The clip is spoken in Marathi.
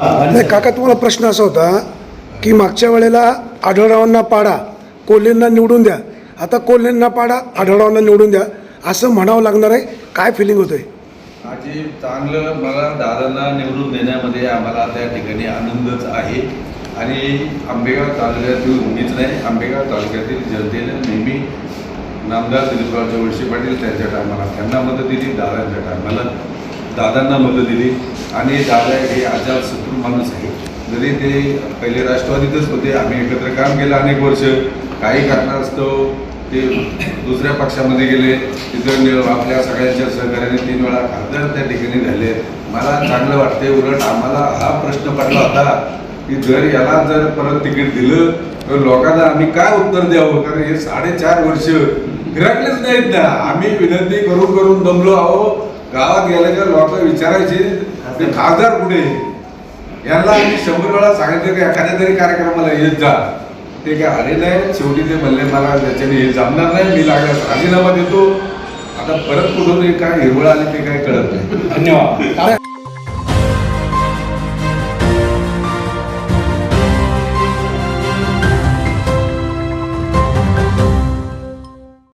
नाही काका तुम्हाला प्रश्न असा होता की मागच्या वेळेला आढळरावांना पाडा कोल्हेंना निवडून द्या. आता कोल्हेंना पाडा आढळरावांना निवडून द्या. असं म्हणावं लागणार आहे. काय फिलिंग होतंय? आजी चांगलं मला दादांना निवडून देण्यामध्ये आम्हाला त्या ठिकाणी आनंदच आहे. आणि आंबेगाव तालुक्यातील मीच नाही आंबेगाव तालुक्यातील जनतेनं नेहमी नामदार दिलीपराव चौरशी पाटील त्यांच्या टायमाला त्यांना मदत दिली दादांच्या टायमाला दादांना मदत दिली आणि दादा हे आजाद शत्रू माणूस आहे जरी ते पहिले राष्ट्रवादीतच होते आम्ही एकत्र काम केलं अनेक वर्ष. काही कारणास्तव ते दुसऱ्या पक्षामध्ये गेले. तिथं आपल्या सगळ्यांच्या सहकार्याने तीन वेळा खासदार त्या ठिकाणी झाले. मला चांगलं वाटते उलट आम्हाला हा प्रश्न पडला होता की जर याला जर परत तिकीट दिलं तर लोकांना आम्ही काय उत्तर द्यावं? कारण हे साडेचार वर्ष फिरकलेच नाहीत ना. आम्ही विनंती करून करून दमलो आहो गावात गेल्याच्या लोक विचारायचे ते खासदार कुठे? यांना आम्ही शंभर वेळा सांगितलं की एखाद्या तरी कार्यक्रमाला येत जा. ते काय आले नाही शेवटी ते म्हणले मला त्याच्याने हे जमणार नाही मी लागल्यास राजीनामा देतो. आता परत कुठून काय हिरवळ आली ते काय कळत नाही. धन्यवाद.